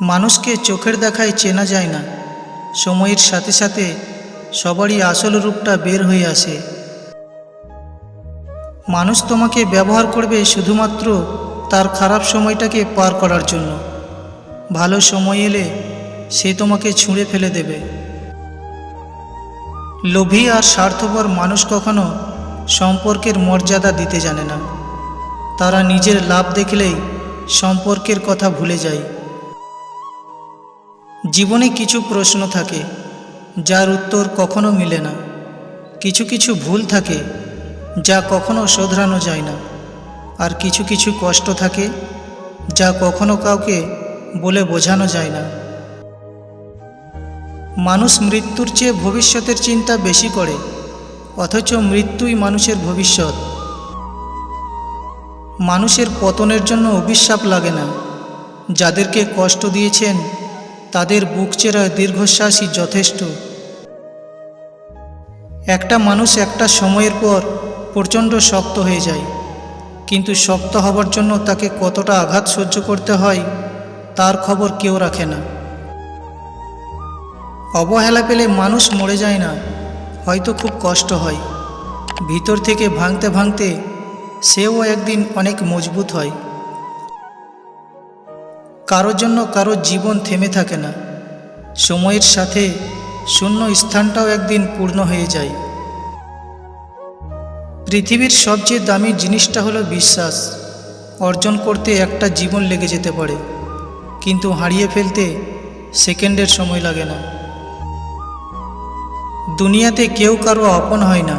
মানুষকে চোখের দেখায় চেনা যায় না। সময়ের সাথে সাথে সবারই আসল রূপটা বের হয়ে আসে। মানুষ তোমাকে ব্যবহার করবে শুধুমাত্র তার খারাপ সময়টাকে পার করার জন্য। ভালো সময় এলে সে তোমাকে ছুঁড়ে ফেলে দেবে। লোভী আর স্বার্থপর মানুষ কখনো সম্পর্কের মর্যাদা দিতে জানে না। তারা নিজের লাভ দেখলেই সম্পর্কের কথা ভুলে যায়। জীবনে কিছু প্রশ্ন থাকে, যার উত্তর কখনো মিলে না। কিছু কিছু ভুল থাকে, যা কখনো শোধরানো যায় না। আর কিছু কিছু কষ্ট থাকে, যা কখনো কাউকে বলে বোঝানো যায় না। মানুষ মৃত্যুর চেয়ে ভবিষ্যতের চিন্তা বেশি করে, অথচ মৃত্যুই মানুষের ভবিষ্যৎ। মানুষের পতনের জন্য অভিশাপ লাগে না। যাদেরকে কষ্ট দিয়েছেন তাদের বুক চেরা দীর্ঘশ্বাসই যথেষ্ট। একটা মানুষ একটা সময়ের পর প্রচণ্ড শক্ত হয়ে যায়, কিন্তু শক্ত হবার জন্য তাকে কতটা আঘাত সহ্য করতে হয়, তার খবর কেউ রাখে না। অবহেলা পেলে মানুষ মরে যায় না, হয়তো খুব কষ্ট হয়। ভিতর থেকে ভাঙতে ভাঙতে সেও একদিন অনেক মজবুত হয়। কারোর জন্য কারও জীবন থেমে থাকে না। সময়ের সাথে শূন্য স্থানটাও একদিন পূর্ণ হয়ে যায়। পৃথিবীর সবচেয়ে দামি জিনিসটা হলো বিশ্বাস। অর্জন করতে একটা জীবন লেগে যেতে পারে, কিন্তু হারিয়ে ফেলতে সেকেন্ডের সময় লাগে না। দুনিয়াতে কেউ কারও আপন হয় না।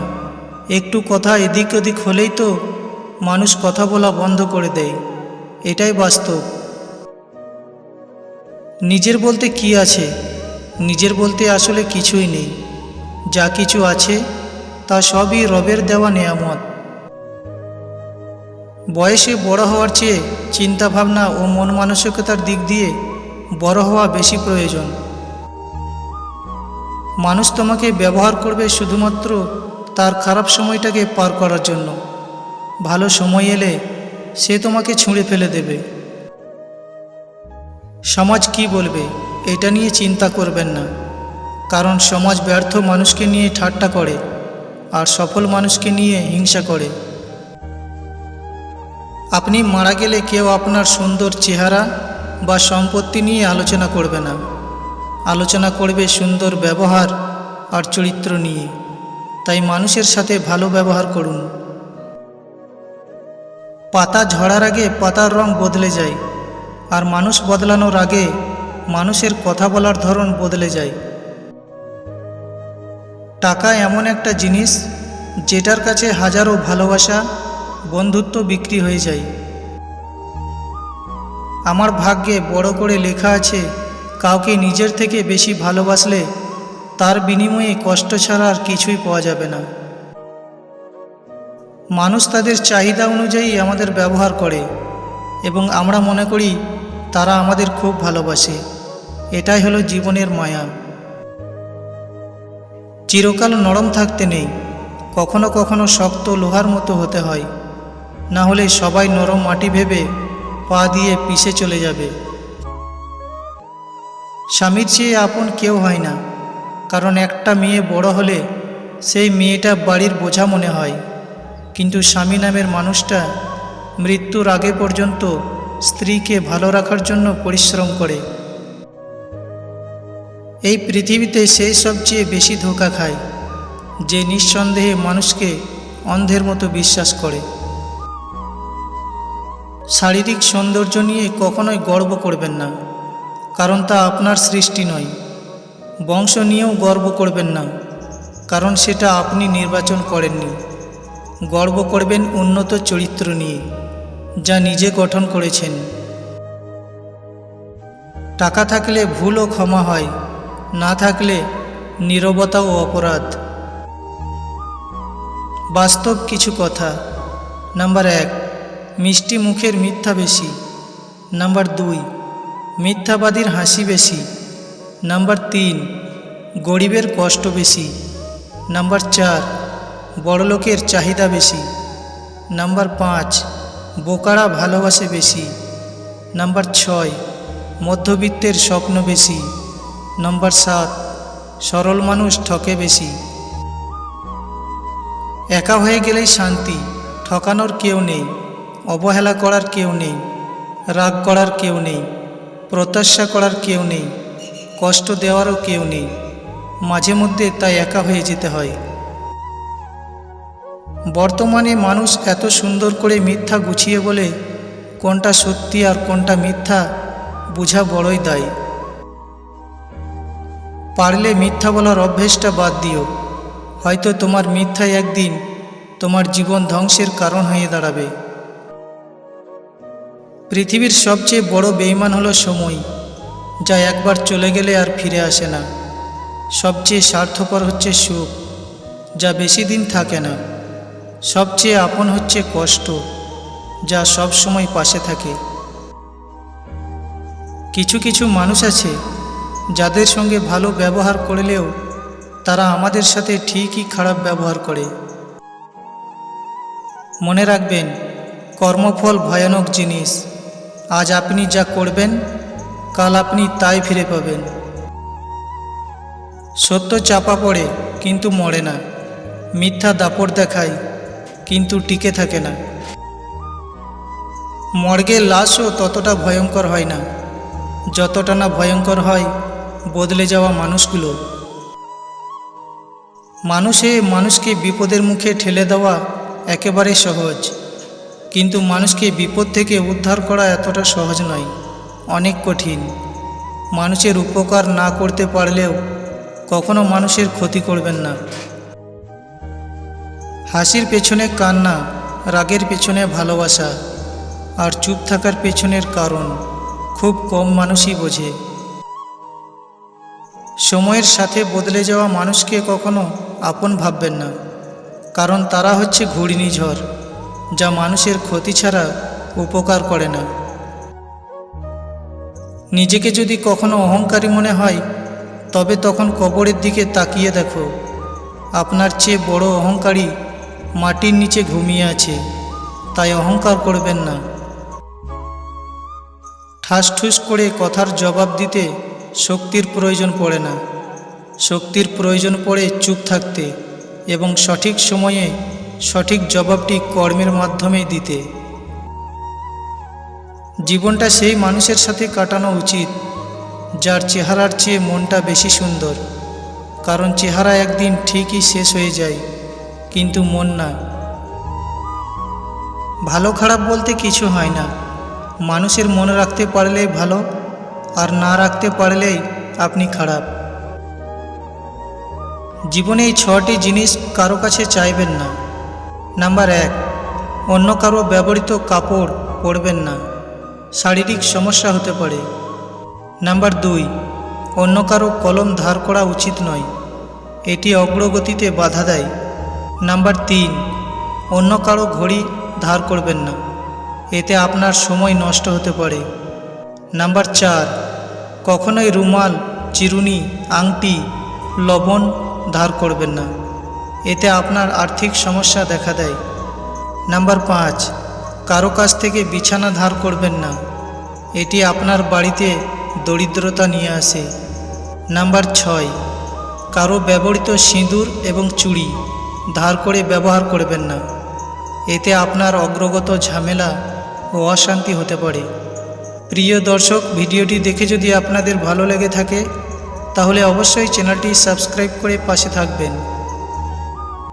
একটু কথা এদিক ওদিক হলেই তো মানুষ কথা বলা বন্ধ করে দেয়। এটাই বাস্তব। নিজের বলতে কি আছে? নিজের বলতে আসলে কিছুই নেই। যা কিছু আছে, তা সবই রবের দেওয়া নেয়ামত। বয়সে বড় হওয়ার চেয়ে চিন্তাভাবনা ও মন মানসিকতার দিক দিয়ে বড় হওয়া বেশি প্রয়োজন। মানুষ তোমাকে ব্যবহার করবে শুধুমাত্র তার খারাপ সময়টাকে পার করার জন্য। ভালো সময় এলে সে তোমাকে ছুঁড়ে ফেলে দেবে। সমাজ কি বলবে, এটা নিয়ে চিন্তা করবেন না। কারণ সমাজ ব্যর্থ মানুষকে নিয়ে ঠাট্টা করে, আর সফল মানুষকে নিয়ে হিংসা করে। আপনি মারা গেলে কেউ আপনার সুন্দর চেহারা বা সম্পত্তি নিয়ে আলোচনা করবে না। আলোচনা করবে সুন্দর ব্যবহার আর চরিত্র নিয়ে। তাই মানুষের সাথে ভালো ব্যবহার করুন। পাতা ঝরার আগে পাতার রং বদলে যায়। আর মানুষ বদলানোর আগে মানুষের কথা বলার ধরন বদলে যায়। টাকা এমন একটা জিনিস যেটার কাছে হাজারো ভালোবাসা, বন্ধুত্ব বিক্রি হয়ে যায়। আমার ভাগ্যে বড় করে লেখা আছে, কাউকে নিজের থেকে বেশি ভালোবাসলে তার বিনিময়ে কষ্ট ছাড়া আর কিছুই পাওয়া যাবে না। মানুষ তাদের চাহিদা অনুযায়ী আমাদের ব্যবহার করে এবং আমরা মনে করি তারা আমাদের খুব ভালোবাসে। এটাই হলো জীবনের মায়া। চিরকাল নরম থাকতে নেই। কখনো কখনো শক্ত লোহার মতো হতে হয়। না হলে সবাই নরম মাটি ভেবে পা দিয়ে পিষে চলে যাবে। স্বামীর চেয়ে আপন কেউ হয় না। কারণ একটা মেয়ে বড় হলে সেই মেয়েটা বাড়ির বোঝা মনে হয়। কিন্তু স্বামী নামের মানুষটা মৃত্যুর আগে পর্যন্ত স্ত্রীকে ভালো রাখার জন্য পরিশ্রম করে। এই পৃথিবীতে সেই সবচেয়ে বেশি ধোকা খায়, যে নিঃসন্দেহে মানুষকে অন্ধের মতো বিশ্বাস করে। শারীরিক সৌন্দর্য নিয়ে কখনোই গর্ব করবেন না, কারণ তা আপনার সৃষ্টি নয়। বংশ নিয়েও গর্ব করবেন না, কারণ সেটা আপনি নির্বাচন করেননি। গর্ব করবেন উন্নত চরিত্র নিয়ে। যা নিজে গঠন করেছেন। টাকা থাকলে ভুলও ক্ষমা হয়, না থাকলে নীরবতা ও অপরাধ। বাস্তব কিছু কথা। নাম্বার এক, মিষ্টি মুখের মিথ্যা বেশি। নাম্বার দুই, মিথ্যাবাদীর হাসি বেশি। নাম্বার তিন, গরিবের কষ্ট বেশি। নাম্বার চার, বড়লোকের চাহিদা বেশি। নাম্বার পাঁচ বোকারা ভালোবাসে বেশি। নাম্বার ছয়, মধ্যবিত্তের স্বপ্ন বেশি। নম্বর সাত, সরল মানুষ ঠকে বেশি। একা হয়ে গেলেই শান্তি, ঠকানোর কেউ নেই, অবহেলা করার কেউ নেই, রাগ করার কেউ নেই, প্রত্যাশা করার কেউ নেই, কষ্ট দেওয়ারও কেউ নেই। মাঝে মধ্যে তাই একা হয়ে যেতে হয়। বর্তমানে মানুষ এত সুন্দর করে মিথ্যা গুছিয়ে বলে, কোনটা সত্যি আর কোনটা মিথ্যা, বোঝা বড়ই দায়। পারলে মিথ্যা বলার অভ্যেসটা বাদ দিও। হয়তো তোমার মিথ্যাই একদিন তোমার জীবন ধ্বংসের কারণ হয়ে দাঁড়াবে। পৃথিবীর সবচেয়ে বড় বেইমান হলো সময়, যা একবার চলে গেলে আর ফিরে আসে না। সবচেয়ে স্বার্থপর হচ্ছে সুখ, যা বেশি দিন থাকে না। সবচেয়ে আপন হচ্ছে কষ্ট, যা সব সময় পাশে থাকে। কিছু কিছু মানুষ আছে, যাদের সঙ্গে ভালো ব্যবহার করলেও তারা আমাদের সাথে ঠিকই খারাপ ব্যবহার করে। মনে রাখবেন, কর্মফল ভয়ানক জিনিস। আজ আপনি যা করবেন, কাল আপনি তাই ফিরে পাবেন। সত্য চাপা পড়ে, কিন্তু মরে না। মিথ্যা দাপট দেখায়। কিন্তু টিকে থাকে না। মর্গের লাশও ততটা ভয়ঙ্কর হয় না। যতটা না ভয়ঙ্কর হয়, বদলে যাওয়া মানুষগুলো। মানুষে মানুষকে বিপদের মুখে ঠেলে দেওয়া একেবারে সহজ। কিন্তু মানুষকে বিপদ থেকে উদ্ধার করা এতটা সহজ নয়, অনেক কঠিন। মানুষের উপকার না করতে পারলেও কখনো মানুষের ক্ষতি করবেন না। হাসির পেছনে কান্না, রাগের পেছনে ভালোবাসা আর চুপ থাকার পেছনের কারণ খুব কম মানুষই বোঝে। সময়ের সাথে বদলে যাওয়া মানুষকে কখনো আপন ভাববেন না, কারণ তারা হচ্ছে ঘূর্ণিঝড়, যা মানুষের ক্ষতি ছাড়া উপকার করে না। নিজেকে যদি কখনো অহংকারী মনে হয়, তবে তখন কবরের দিকে তাকিয়ে দেখো, আপনার চেয়ে বড় অহংকারী মাটির নিচে ঘুমিয়ে আছে, তাই অহংকার করবেন না। ঠাসঠুস করে কথার জবাব দিতে শক্তির প্রয়োজন পড়ে না। শক্তির প্রয়োজন পড়ে চুপ থাকতে এবং সঠিক সময়ে সঠিক জবাবটি কর্মের মাধ্যমেই দিতে। জীবনটা সেই মানুষের সাথে কাটানো উচিত, যার চেহারার চেয়ে মনটা বেশি সুন্দর, কারণ চেহারা একদিন ঠিকই শেষ হয়ে যায়। কিন্তু মন না। ভালো খারাপ বলতে কিছু হয় না। মানুষের মনে রাখতে পারলেই ভালো, আর না রাখতে পারলেই আপনি খারাপ। জীবনে এই ছটি জিনিস কারও কাছে চাইবেন না। নাম্বার এক, অন্য কারও ব্যবহৃত কাপড় পরবেন না। শারীরিক সমস্যা হতে পারে। নাম্বার দুই, অন্য কারও কলম ধার করা উচিত নয়। এটি অগ্রগতিতে বাধা দেয়। নাম্বার তিন, অন্য কারও ঘড়ি ধার করবেন না। এতে আপনার সময় নষ্ট হতে পারে। নাম্বার চার, কখনোই রুমাল, চিরুনি, আংটি, লবণ ধার করবেন না। এতে আপনার আর্থিক সমস্যা দেখা দেয়। নাম্বার পাঁচ, কারও কাছ থেকে বিছানা ধার করবেন না। এটি আপনার বাড়িতে দরিদ্রতা নিয়ে আসে। নাম্বার ছয়, কারও ব্যবহৃত সিঁদুর এবং চুড়ি ধার করে ব্যবহার করবেন না। এতে আপনার অগ্রগত ঝামেলা ও অশান্তি হতে পারে। প্রিয় দর্শক, ভিডিওটি দেখে যদি আপনাদের ভালো লেগে থাকে, তাহলে অবশ্যই চ্যানেলটি সাবস্ক্রাইব করে পাশে থাকবেন।